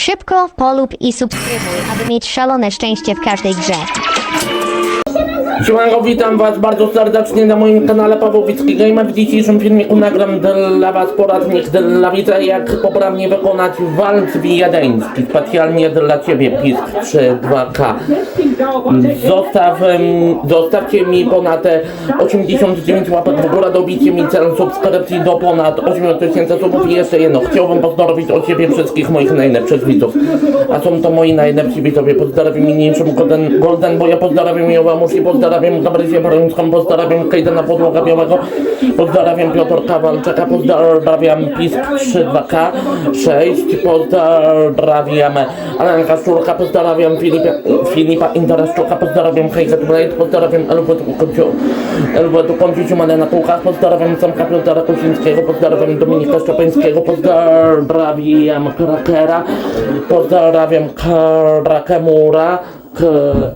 Szybko polub i subskrybuj, aby mieć szalone szczęście w każdej grze. Siemanko, witam was bardzo serdecznie na moim kanale Pawłowicki Gamer. W dzisiejszym filmiku nagram dla was poradnik dla widza jak poprawnie wykonać walc wiedeński. Specjalnie dla ciebie Pisk 3.2K. Zostaw, zostawcie mi ponad e, 89 łapek w górę, dobicie mi cel subskrypcji do ponad 8000 subów i jeszcze jedno. Chciałbym pozdrowić od ciebie wszystkich moich najlepszych widzów. A są to moi najlepsi widzowie. Pozdrawiam niniejszym Golden, Golden Boya, pozdrawiam Jowa Musi, pozdrawiam Gabrysię Brońską, pozdrawiam Kajdana Podłoga Białego, pozdrawiam Piotrka Walczaka, pozdrawiam Pisk 32K 6, pozdrawiam Alenka Szulka, pozdrawiam Filipa, Filipa Intereszczuka, pozdrawiam Hejka Blade, pozdrawiam Elwetu Elwetu Konciu Malena Tułka, pozdrawiam Samka Piotra Kusińskiego, pozdrawiam Dominika Szczepańskiego, pozdrawiam Krakera, pozdrawiam Krakemura,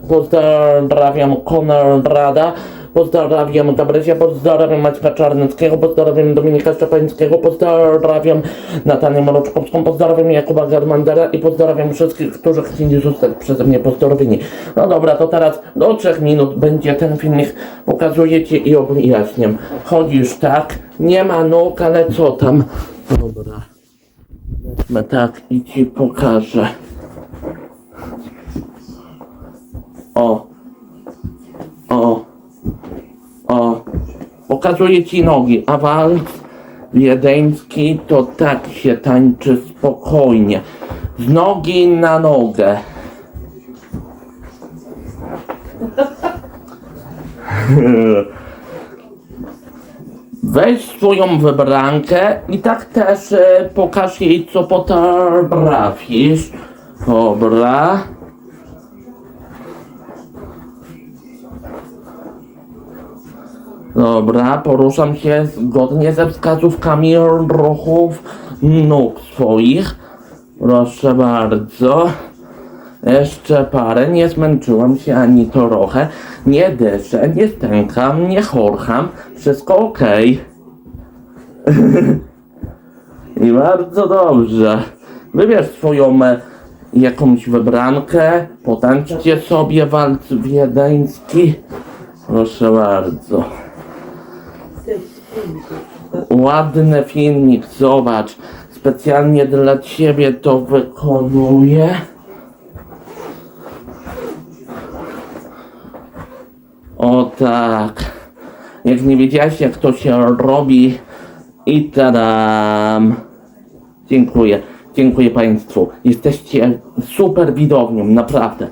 pozdrawiam Konrada, pozdrawiam Gabrysia, pozdrawiam Maćka Czarneckiego, pozdrawiam Dominika Szczepańskiego, pozdrawiam Natanię Mroczkowską, pozdrawiam Jakuba Germandera i pozdrawiam wszystkich, którzy chcieli zostać przeze mnie pozdrowieni. No dobra, to teraz do 3 minut będzie ten filmik, pokazuję Ci i objaśniam. Chodzisz tak, nie ma nóg, ale co tam? Dobra. Wezmę tak i Ci pokażę. O. O. O. Pokazuję ci nogi, a walc wiedeński to tak się tańczy spokojnie. Z nogi na nogę. Weź swoją wybrankę i tak też e, pokaż jej co potrafisz. Dobra. Dobra, poruszam się zgodnie ze wskazówkami ruchów nóg swoich. Proszę bardzo. Jeszcze parę, nie zmęczyłem się ani trochę. Nie dyszę, nie stękam, nie chorcham. Wszystko ok. I bardzo dobrze. Wybierz swoją e, jakąś wybrankę. Potańczcie sobie walc wiedeński. Proszę bardzo. Ładny filmik, zobacz. Specjalnie dla ciebie to wykonuję. O tak. Jak nie wiedziałeś jak to się robi. I tadam. Dziękuję. Dziękuję Państwu. Jesteście super widownią, naprawdę.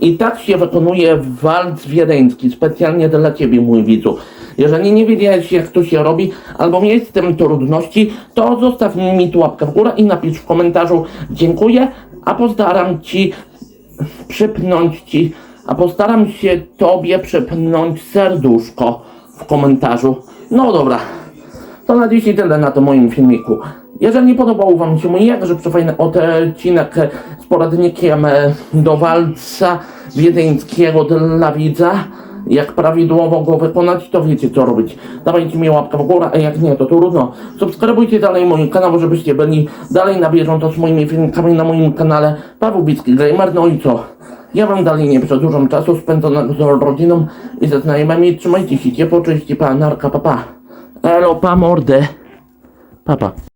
I tak się wykonuje walc wiedeński, specjalnie dla Ciebie, mój widzu. Jeżeli nie wiedziałeś, jak to się robi, albo miałeś z tym trudności, to zostaw mi tu łapkę w górę i napisz w komentarzu dziękuję, a postaram Ci przypnąć Ci, a postaram się Tobie przypnąć serduszko w komentarzu. No dobra, to na dzisiaj tyle na tym moim filmiku. Jeżeli podobał Wam się mój jakże przefajny odcinek z poradnikiem e, do walca wiedeńskiego dla widza, jak prawidłowo go wykonać, to wiecie co robić. Dawajcie mi łapkę w górę, a jak nie, to trudno. Subskrybujcie dalej mój kanał, żebyście byli dalej na bieżąco z moimi filmikami na moim kanale Paweł Bicki Gamer. No i co? Ja Wam dalej nie przedłużam czasu spędzonego z rodziną i ze znajomymi. Trzymajcie się ciepło, cześć, pa, narka, papa. Pa. Elo, pa, mordy. Papa.